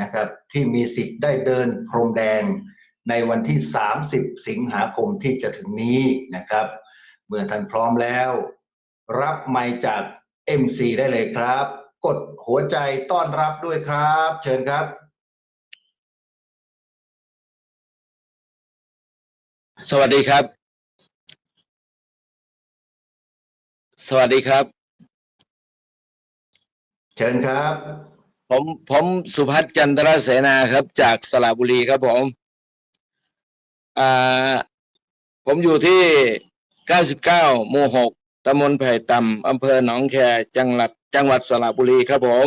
นะครับที่มีสิทธิ์ได้เดินพรมแดงในวันที่ 30 สิงหาคมที่จะถึงนี้นะครับ เมื่อท่านพร้อมแล้ว รับไมค์จาก MC ได้เลยครับ กดหัวใจต้อนรับด้วยครับ เชิญครับ สวัสดีครับ สวัสดีครับ เชิญครับ ผมผมสุพัฒน์จันทรเสนาครับ จากสระบุรีครับผมอ่าผมอยู่ที่ 99หมู่6ตำบลไผ่ต่ำอำเภอหนองแคจังหวัดจังหวัดสระบุรีครับผม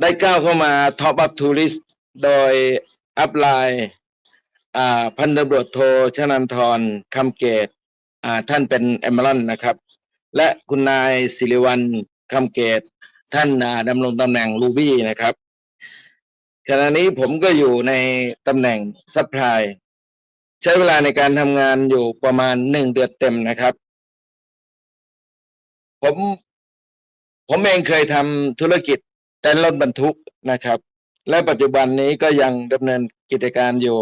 ได้ก้าวเข้ามาท็อปอัพทูริสโดยอัพไลน์พันตำรวจโทชนันทรคำเกตท่านเป็นเอมเบรอนนะครับ และคุณนายสิริวัลคำเกต ท่านดำรงตำแหน่งรูบี้นะครับขณะนี้ผมก็อยู่ในตำแหน่งซัพพลายใช้เวลาในการทำงานอยู่ประมาณหนึ่งเดือนเต็มนะครับ ผมผมเองเคยทำธุรกิจแต่รถบรรทุกนะครับ และปัจจุบันนี้ก็ยังดำเนินกิจการอยู่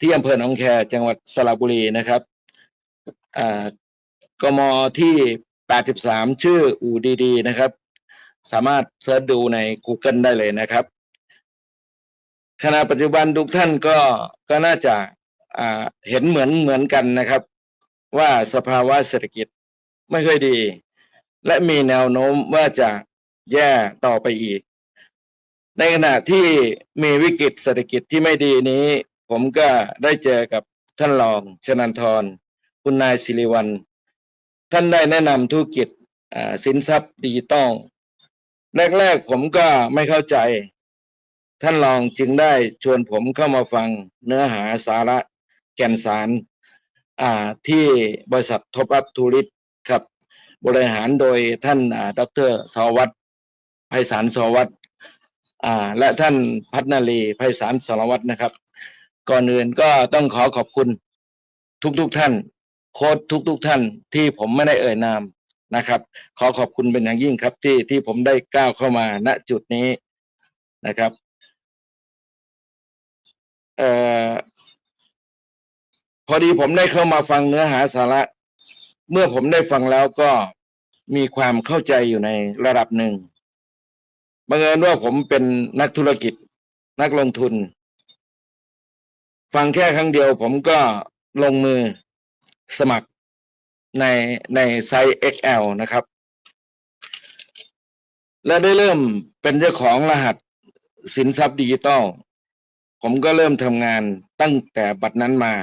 ที่อำเภอหนองแคจังหวัดสระบุรีนะครับอ่ากมที่ 83 ชื่ออูดีๆนะครับ สามารถเสิร์ชดูใน Google ได้เลยนะครับขณะปัจจุบันทุกท่านก็ก็น่าจะเห็นเหมือนเหมือนกันนะครับ ว่าสภาวะเศรษฐกิจไม่ค่อยดี และมีแนวโน้มว่าจะแย่ต่อไปอีก ในขณะที่มีวิกฤตเศรษฐกิจที่ไม่ดีนี้ ผมก็ได้เจอกับท่านรองชนันทร คุณนายศิริวัลท่านได้แนะนำธุรกิจสินทรัพย์ดิจิตอล แรกๆผมก็ไม่เข้าใจ ท่านรองจึงได้ชวนผมเข้ามาฟังเนื้อหาสาระแก่นสารที่บริษัทท็อปอัพทูริสครับ บริหารโดยท่านดรสวัสดิ์ไพศาลสวัสดิ์และท่านพัฒนาลีไพศาลสารวัตรนะครับ ก่อนอื่นก็ต้องขอขอบคุณทุกๆทท่าน โค้ดทุกๆทท่านที่ผมไม่ได้เอ่ยนาม นะครับ ขอขอบคุณเป็นอย่างยิ่งครับที่ที่ผมได้ก้าวเข้ามาณจุดนี้นะครับเอ่อพอดีผมได้เข้ามาฟังเนื้อหาสาระ เมื่อผมได้ฟังแล้วก็มีความเข้าใจอยู่ในระดับหนึ่งบังเอิญว่าผมเป็นนักธุรกิจนักลงทุน ฟังแค่ครั้งเดียวผมก็ลงมือสมัคร ในในไซส์ XL นะครับ และได้เริ่มเป็นเจ้าของรหัสสินทรัพย์ดิจิตอลผมก็เริ่มทำงานตั้งแต่บัดนั้นมา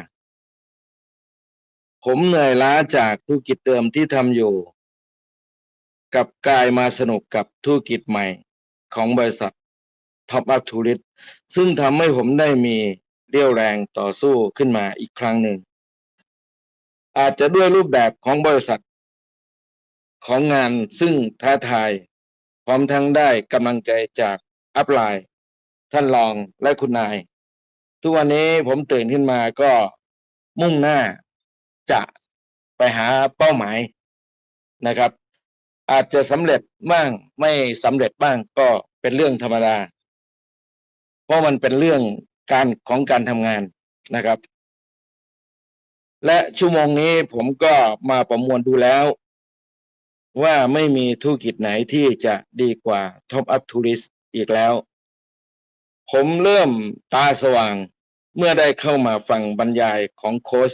ผมเหนื่อยล้าจากธุรกิจเดิมที่ทำอยู่ กับกลายมาสนุกกับธุรกิจใหม่ของบริษัท Top Up Tourist ซึ่งทำให้ผมได้มีเรี่ยวแรงต่อสู้ขึ้นมาอีกครั้งหนึ่ง อาจจะด้วยรูปแบบของบริษัท ของงานซึ่งท้าทาย พร้อมทั้งได้กำลังใจจากอัพไลน์ ท่านรองและคุณนาย ทุกวันนี้ผมตื่นขึ้นมาก็มุ่งหน้าจะไปหาเป้าหมายนะครับ อาจจะสำเร็จบ้างไม่สำเร็จบ้างก็เป็นเรื่องธรรมดา เพราะมันเป็นเรื่องการของการทำงานนะครับ และชั่วโมงนี้ผมก็มาประมวลดูแล้ว ว่าไม่มีธุรกิจไหนที่จะดีกว่า Top Up Tourist อีกแล้ว ผมเริ่มตาสว่างเมื่อได้เข้ามาฟังบรรยายของโค้ช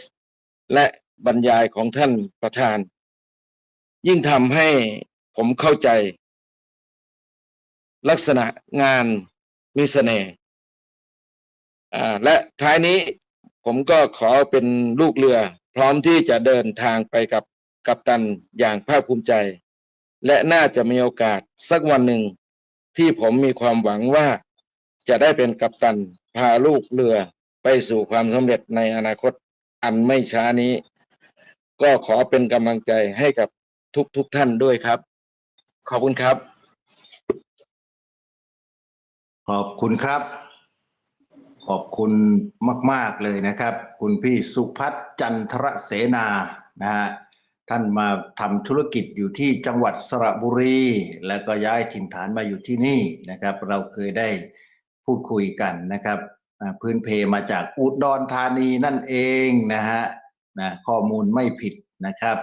และบรรยายของท่านประธาน ยิ่งทำให้ผมเข้าใจ ลักษณะงานมีเสน่ห์อ่าและท้ายนี้ ผมก็ขอเป็นลูกเรือ พร้อมที่จะเดินทางไปกับกัปตันอย่างภาคภูมิใจ และน่าจะมีโอกาสสักวันหนึ่ง ที่ผมมีความหวังว่าจะได้เป็นกัปตันพาลูกเรือไปสู่ความสำเร็จในอนาคตอันไม่ช้านี้ ก็ขอเป็นกำลังใจให้กับทุกๆทท่านด้วยครับ ขอบคุณครับ ขอบคุณครับ อบคุณมาก ๆ เลยนะครับ คุณพี่สุพัฒน์จันทรเสนานะฮะท่านมาทำธุรกิจอยู่ที่จังหวัดสระบุรี แล้วก็ย้ายถิ่นฐานมาอยู่ที่นี่นะครับ เราเคยได้พูดคุยกันนะครับพื้นเพมาจากอุดรธานีนั่นเองนะฮะนะข้อมูลไม่ผิดนะครับ